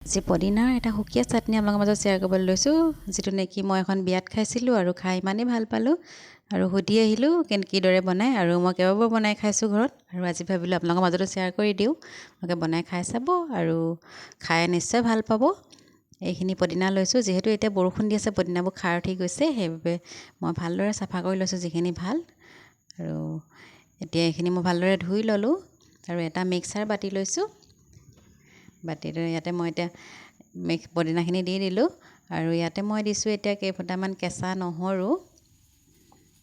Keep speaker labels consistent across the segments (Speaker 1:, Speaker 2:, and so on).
Speaker 1: আজি পদিনাৰ এটা সুকীয়া চাটনি আপোনালোকৰ মাজত শ্বেয়াৰ কৰিবলৈ লৈছোঁ যিটো নেকি মই এখন বিয়াত খাইছিলোঁ আৰু খাই ইমানেই ভাল পালোঁ আৰু সুধি আহিলোঁ কেনে কিদৰে বনায় আৰু মই কেইবাবাৰো বনাই খাইছোঁ ঘৰত আৰু আজি ভাবিলোঁ আপোনালোকৰ মাজতো শ্বেয়াৰ কৰি দিওঁ। আপোনালোকে বনাই খাই চাব আৰু খাই নিশ্চয় ভাল পাব। এইখিনি পদিনা লৈছোঁ যিহেতু এতিয়া বৰষুণ দি আছে পদিনাবোৰ খাৰ উঠি গৈছে সেইবাবে মই ভালদৰে চাফা কৰি লৈছোঁ যিখিনি ভাল আৰু এতিয়া এইখিনি মই ভালদৰে ধুই ল'লোঁ আৰু এটা মিক্সাৰ বাতি লৈছোঁ। বাতিটো ইয়াতে মই এতিয়া মিক্স পদিনাখিনি দি দিলোঁ আৰু ইয়াতে মই দিছোঁ এতিয়া কেইফুটামান কেঁচা নহৰু।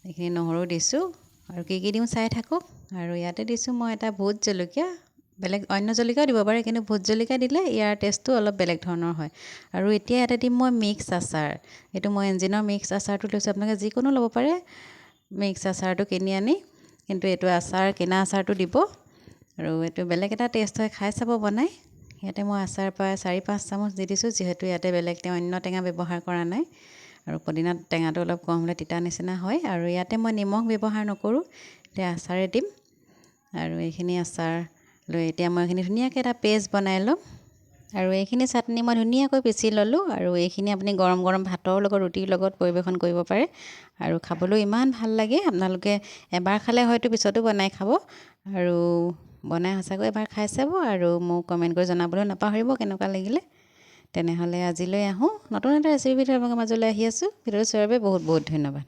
Speaker 1: এইখিনি নহৰু দিছোঁ আৰু কি কি দিওঁ চাই থাকক আৰু ইয়াতে দিছোঁ মই এটা ভোট জলকীয়া। বেলেগ অন্য জলকীয়াও দিব পাৰে কিন্তু ভোট জলকীয়া দিলে ইয়াৰ টেষ্টটো অলপ বেলেগ ধৰণৰ হয়। আৰু এতিয়া ইয়াতে দিম মই মিক্স আচাৰ। এইটো মই ইঞ্জিনৰ মিক্স আচাৰটো লৈছোঁ। আপোনালোকে যিকোনো ল'ব পাৰে মিক্স আচাৰটো কিনি আনি। কিন্তু এইটো আচাৰ কিনা আচাৰটো দিব। আৰু এইটো বেলেগ এটা টেষ্ট হয় খাই চাব বনাই। ইয়াতে মই আচাৰ প্ৰায় চাৰি পাঁচ চামুচ দি দিছোঁ যিহেতু ইয়াতে বেলেগ তেওঁ অন্য টেঙা ব্যৱহাৰ কৰা নাই। আৰু পদিনাত টেঙাটো অলপ কম হ'লে তিতা নিচিনা হয়। আৰু ইয়াতে মই নিমখ ব্যৱহাৰ নকৰোঁ এতিয়া আচাৰে দিম। আৰু এইখিনি আচাৰ লৈ এতিয়া মই এইখিনি ধুনীয়াকৈ এটা পেষ্ট বনাই ল'ম। আৰু এইখিনি চাটনি মই ধুনীয়াকৈ পিচি ল'লোঁ। আৰু এইখিনি আপুনি গৰম গৰম ভাতৰ লগত ৰুটিৰ লগত পৰিৱেশন কৰিব পাৰে। আৰু খাবলৈও ইমান ভাল লাগে। আপোনালোকে এবাৰ খালে হয়তো পিছতো বনাই খাব। আৰু বনাই সঁচাকৈ এবাৰ খাই চাব আৰু মোক কমেণ্ট কৰি জনাবলৈ নাপাহৰিব কেনেকুৱা লাগিলে। তেনেহ'লে আজিলৈ আহোঁ। নতুন এটা ৰেচিপি ভিডিঅ' আপোনালোকৰ মাজলৈ আহি আছোঁ। ভিডিঅ'টো চোৱাৰ বাবে বহুত বহুত ধন্যবাদ।